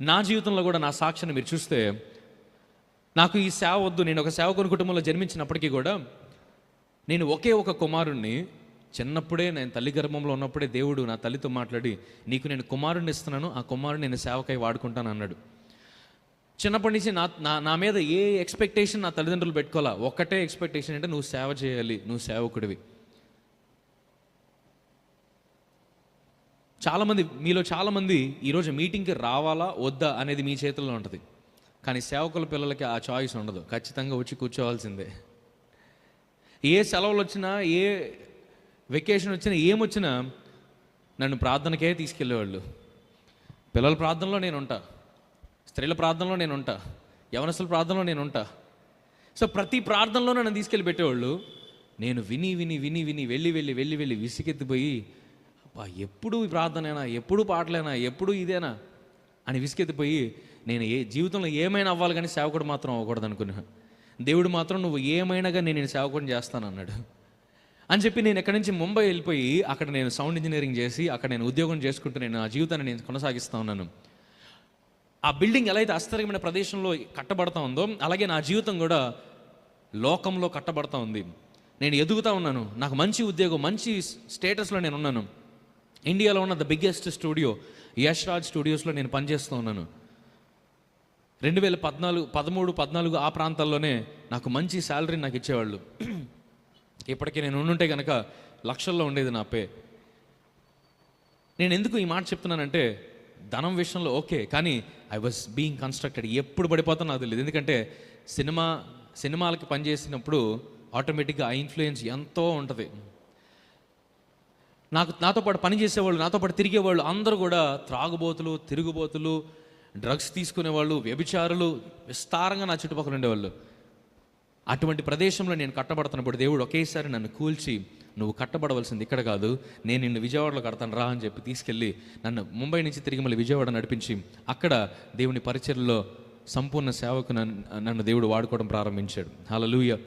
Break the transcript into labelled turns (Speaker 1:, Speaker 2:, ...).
Speaker 1: నా జీవితంలో కూడా నా సాక్షిని మీరు చూస్తే నాకు ఈ సేవ వద్దు నేను ఒక సేవకుని కుటుంబంలో జన్మించినప్పటికీ కూడా నేను ఒకే ఒక కుమారుణ్ణి చిన్నప్పుడే నేను తల్లి గర్భంలో ఉన్నప్పుడే దేవుడు నా తల్లితో మాట్లాడి నీకు నేను కుమారుణ్ణి ఇస్తున్నాను ఆ కుమారుని నేను సేవకై వాడుకుంటాను అన్నాడు. చిన్నప్పటి నుంచి నా నా నా మీద ఏ ఎక్స్పెక్టేషన్ నా తల్లిదండ్రులు పెట్టుకోవాలా? ఒక్కటే ఎక్స్పెక్టేషన్ అంటే నువ్వు సేవ చేయాలి నువ్వు సేవకుడివి. చాలామంది మీలో చాలామంది ఈరోజు మీటింగ్కి రావాలా వద్దా అనేది మీ చేతుల్లో ఉంటుంది. కానీ సేవకుల పిల్లలకి ఆ చాయిస్ ఉండదు. ఖచ్చితంగా వచ్చి కూర్చోవాల్సిందే. ఏ సెలవులు వచ్చినా ఏ వెకేషన్ వచ్చినా ఏమొచ్చినా నన్ను ప్రార్థనకే తీసుకెళ్ళేవాళ్ళు. పిల్లల ప్రార్థనలో నేను ఉంటా. స్త్రీల ప్రార్థనలో నేను ఉంటా. యవనస్తుల ప్రార్థనలో నేను ఉంటా. సో ప్రతి ప్రార్థనలో నన్ను తీసుకెళ్ళి పెట్టేవాళ్ళు. నేను విని విని విని విని వెళ్ళి వెళ్ళి వెళ్ళి వెళ్ళి విసిగెత్తిపోయి అబ్బా ఎప్పుడు ప్రార్థనైనా ఎప్పుడు పాటలేనా ఎప్పుడు ఇదేనా అని విసుకెత్తిపోయి నేను ఏ జీవితంలో ఏమైనా అవ్వాలి కానీ సేవకుడు మాత్రం అవ్వకూడదు అనుకున్నా. దేవుడు మాత్రం నువ్వు ఏమైనాగా నేను నేను సేవకుడిని చేస్తాను అన్నాడు. అని చెప్పి నేను ఎక్కడి నుంచి ముంబై వెళ్ళిపోయి అక్కడ నేను సౌండ్ ఇంజనీరింగ్ చేసి అక్కడ నేను ఉద్యోగం చేసుకుంటూ నేను ఆ జీవితాన్ని నేను కొనసాగిస్తూ ఉన్నాను. ఆ బిల్డింగ్ ఎలా అయితే అస్తరమైన ప్రదేశంలో కట్టబడతా ఉందో అలాగే నా జీవితం కూడా లోకంలో కట్టబడతా ఉంది. నేను ఎదుగుతూ ఉన్నాను. నాకు మంచి ఉద్యోగం మంచి స్టేటస్లో నేను ఉన్నాను. ఇండియాలో ఉన్న the biggest studio Yash Raj స్టూడియోస్లో నేను పనిచేస్తూ ఉన్నాను. రెండు వేల పద్నాలుగు పదమూడు పద్నాలుగు ఆ ప్రాంతాల్లోనే నాకు మంచి శాలరీ నాకు ఇచ్చేవాళ్ళు. ఇప్పటికీ నేను ఉండుంటే కనుక లక్షల్లో ఉండేది నా పే నేను ఎందుకు ఈ మాట చెప్తున్నానంటే ధనం విషయంలో ఓకే కానీ ఐ వాజ్ బీయింగ్ కన్స్ట్రక్టెడ్ ఎప్పుడు పడిపోతానో నాకు తెలియదు ఎందుకంటే సినిమా సినిమాలకి పనిచేసినప్పుడు ఆటోమేటిక్గా ఆ ఇన్ఫ్లుయెన్స్ ఎంతో ఉంటుంది. నాకు నాతో పాటు పని చేసేవాళ్ళు నాతో పాటు తిరిగేవాళ్ళు అందరూ కూడా త్రాగుబోతులు తిరుగుబోతులు డ్రగ్స్ తీసుకునేవాళ్ళు వ్యభిచారులు విస్తారంగా నా చుట్టుపక్కల ఉండేవాళ్ళు. అటువంటి ప్రదేశంలో నేను కట్టబడుతున్నప్పుడు దేవుడు ఒకేసారి నన్ను కూల్చి నువ్వు కట్టబడవలసింది ఇక్కడ కాదు నేను నిన్ను విజయవాడలో కడతాను రా అని చెప్పి తీసుకెళ్ళి నన్ను ముంబై నుంచి తిరిగి మళ్ళీ విజయవాడ నడిపించి అక్కడ దేవుని పరిచయంలో సంపూర్ణ సేవకు నన్ను నన్ను దేవుడు వాడుకోవడం ప్రారంభించాడు. హల్లెలూయా